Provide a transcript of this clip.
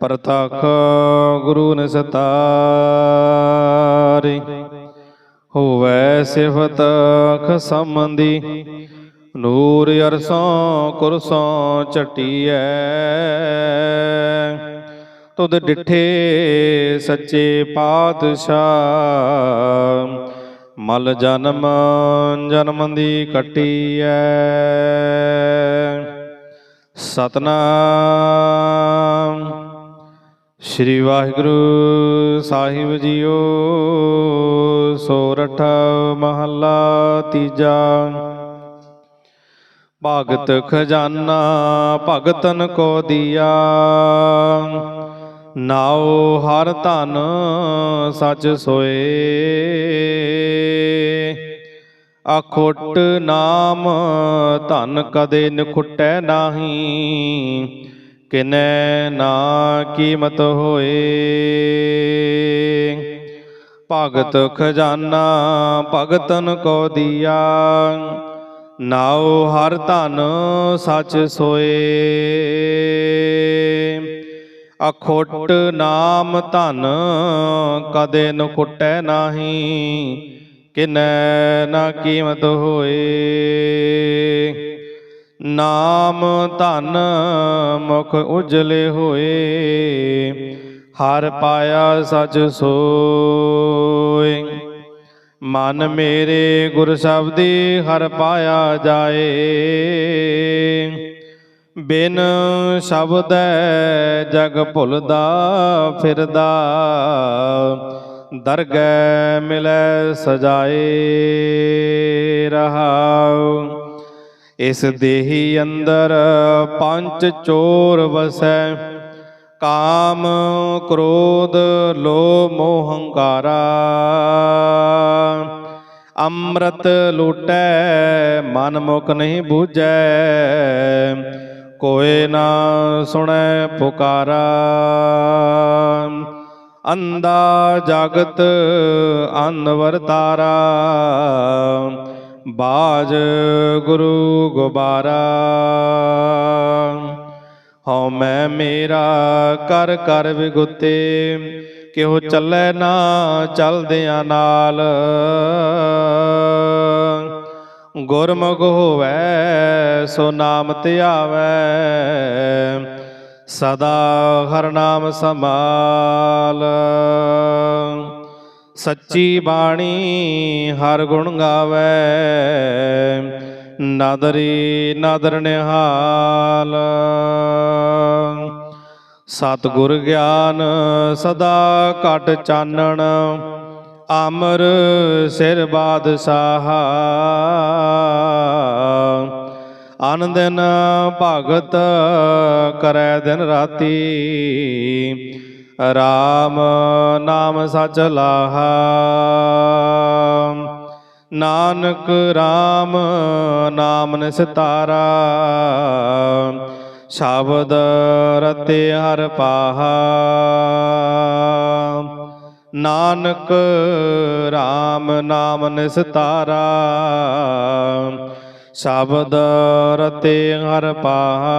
ਪ੍ਰਤਖ ਗੁਰੂ ਨਿਸਤਾਰੇ ਹੋਵੈ ਸਿਫਤ ਖਸਮੰਦੀ ਨੂਰ ਅਰਸੋਂ ਕੁਰਸੋਂ ਚਟੀਐ ਤੁਧ ਡਿਠੇ ਸੱਚੇ ਪਾਤਸ਼ਾਹ, ਮਲ ਜਨਮ ਜਨਮ ਦੀ ਕਟੀਐ। ਸਤਨਾਮ। ਸ੍ਰੀ ਵਾਹਿਗੁਰੂ ਸਾਹਿਬ ਜੀਓ, ਸੋਰਠ ਮਹੱਲਾ ਤੀਜਾ। ਭਗਤ ਖਜ਼ਾਨਾ ਭਗਤਨ ਕੋ ਦਿਆ। ਨਾਉ ਹਰ ਧਨ ਸਚ ਸੋਏ। ਅਖੋਟ ਨਾਮ ਧਨ ਕਦੇ ਨਖੁਟੈ ਨਾਹੀ। ਕਿਨੈ ਨਾ ਕੀਮਤ ਹੋਏ। ਭਗਤ ਖਜ਼ਾਨਾ ਭਗਤਨ ਕੋ ਦਿਆ, ਨਾਉ ਹਰ ਧਨ ਸੱਚ ਸੋਏ। ਅਖੋਟ ਨਾਮ ਧਨ ਕਦੇ ਨ ਕੁਟੈ ਨਾਹੀ, ਕਿਨੈ ਨਾ ਕੀਮਤ ਹੋਏ। ਨਾਮ ਧਨ ਮੁਖ ਉਜਲੇ ਹੋਏ, ਹਰ ਪਾਇਆ ਸਚ ਸੋਏ। ਮਨ ਮੇਰੇ ਗੁਰ ਸ਼ਬਦੀ ਹਰ ਪਾਇਆ ਜਾਏ। ਬਿਨ ਸ਼ਬਦ ਜਗ ਭੁੱਲਦਾ ਫਿਰਦਾ, ਦਰਗਹਿ ਮਿਲੈ ਸਜਾਏ ਰਹਾਉ। ਇਸ ਦੇਹੀ ਅੰਦਰ ਪੰਜ ਚੋਰ ਵਸੈ। ਕਾਮ, ਕ੍ਰੋਧ, ਲੋਭ, ਮੋਹ, ਹੰਕਾਰਾ। ਅੰਮ੍ਰਿਤ ਲੂਟੈ, ਮਨ ਮੁਖ ਨਹੀਂ ਬੂਝੈ। ਕੋਏ ਨਾ ਸੁਣੈ ਪੁਕਾਰਾ। ਅੰਦਾ ਜਗਤ, ਅਨਵਰ ਤਾਰਾ। ਬਾਜ ਗੁਰੂ ਗੁਬਾਰਾ। ਹਉ ਮੈਂ ਮੇਰਾ ਕਰ ਕਰ ਵਿਗੁਤੇ, ਕਿਉ ਚੱਲੇ ਨਾ ਚਲਦਿਆਂ ਨਾਲ। ਗੁਰਮੁਖ ਹੋਵੈ ਸੋ ਨਾਮ ਧਿਆਵੈ ਸਦਾ ਹਰ ਨਾਮ ਸਮਾਲ ਸੱਚੀ ਬਾਣੀ ਹਰ ਗੁਣ ਗਾਵੇ। ਨਾਦਰੀ ਨਾਦਰ ਨਿਹਾਲ। ਸਤਿਗੁਰ ਗਿਆਨ ਸਦਾ ਘਟ ਚਾਨਣ। ਅਮਰ ਸਿਰ ਬਾਦਸ਼ਾਹ। ਅਨ ਦਿਨ ਭਗਤ ਕਰੈ ਦਿਨ ਰਾਤੀ। ਰਾਮ ਨਾਮ ਸਚ ਲਾਹਾ। ਨਾਨਕ ਰਾਮ ਨਾਮ ਨਿਸਤਾਰਾ। ਸ਼ਬਦ ਰਤੇ ਹਰ ਪਾਹਾ। ਨਾਨਕ ਰਾਮ ਨਾਮ ਨਿਸਤਾਰਾ। ਸ਼ਬਦ ਰਤੇ ਹਰ ਪਾਹਾ।